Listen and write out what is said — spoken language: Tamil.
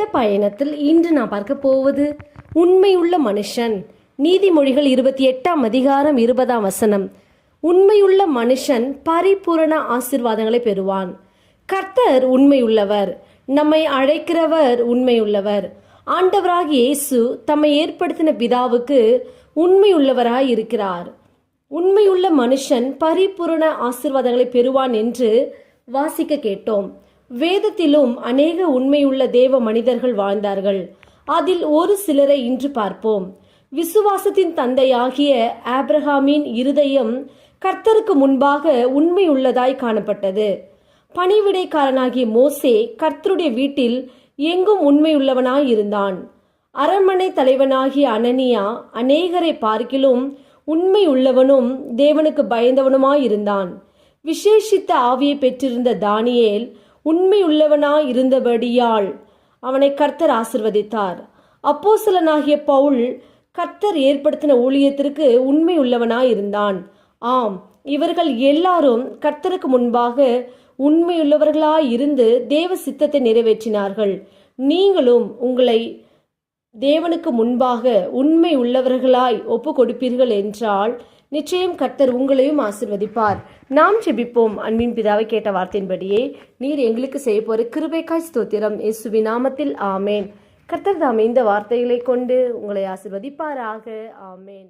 வேத பயணத்தில் இன்று நான் பார்க்க போவது உண்மையுள்ள மனுஷன். நீதிமொழிகள் இருபத்தி எட்டாம் அதிகாரம் இருபதாம் வசனம். உண்மையுள்ள மனுஷன் பரிபூரண ஆசீர்வாதங்களை பெறுவான். கர்த்தர் உண்மையுள்ளவர். நம்மை அழைக்கிறவர் உண்மையுள்ளவர். ஆண்டவராக இயேசு தம்மை ஏற்படுத்தின பிதாவுக்கு உண்மையுள்ளவராய் இருக்கிறார். உண்மையுள்ள மனுஷன் பரிபூரண ஆசிர்வாதங்களை பெறுவான் என்று வாசிக்க கேட்டோம். வேதத்திலும் அநேக உண்மையுள்ள தேவ மனிதர்கள் வாழ்ந்தார்கள். அதில் ஒரு சிலரை இன்று பார்ப்போம். விசுவாசத்தின் தந்தையாகிய ஆப்ரஹாமின் இருதயம் கர்த்தருக்கு முன்பாக உண்மையுள்ளதாய் காணப்பட்டது. பணிவிடைக்காரனாகிய மோசே கர்த்தருடைய வீட்டில் எங்கும் உண்மையுள்ளவனாய் இருந்தான். அரண்மனை தலைவனாகிய அனனியா அநேகரை பார்க்கிலும் உண்மை உள்ளவனும் தேவனுக்கு பயந்தவனுமாயிருந்தான் விசேஷித்த ஆவியை பெற்றிருந்த தானியேல் உண்மையுள்ளவனாய் இருந்தபடியால் அவனை கர்த்தர் ஆசிர்வதித்தார். அப்போஸ்தலனாகிய பவுல் கர்த்தர் ஏற்படுத்தின ஊழியத்திற்கு உண்மை உள்ளவனாய் இருந்தான் ஆம் இவர்கள் எல்லாரும் கர்த்தருக்கு முன்பாக உண்மையுள்ளவர்களாய் இருந்து தேவ சித்தத்தை நிறைவேற்றினார்கள். நீங்களும் உங்களை தேவனுக்கு முன்பாக உண்மை உள்ளவர்களாய் ஒப்பு கொடுப்பீர்கள் என்றால் நிச்சயம் கர்த்தர் உங்களையும் ஆசிர்வதிப்பார். நாம் ஜெபிப்போம். அன்பின் பிதாவை கேட்ட வார்த்தையின்படியே நீர் எங்களுக்கு செய்ய போற கிருபைக்காய் ஸ்தோத்திரம். இயேசுவி நாமத்தில். ஆமேன். கர்த்தர் தாம் இந்த வார்த்தைகளை கொண்டு உங்களை ஆசிர்வதிப்பாராக. ஆமேன்.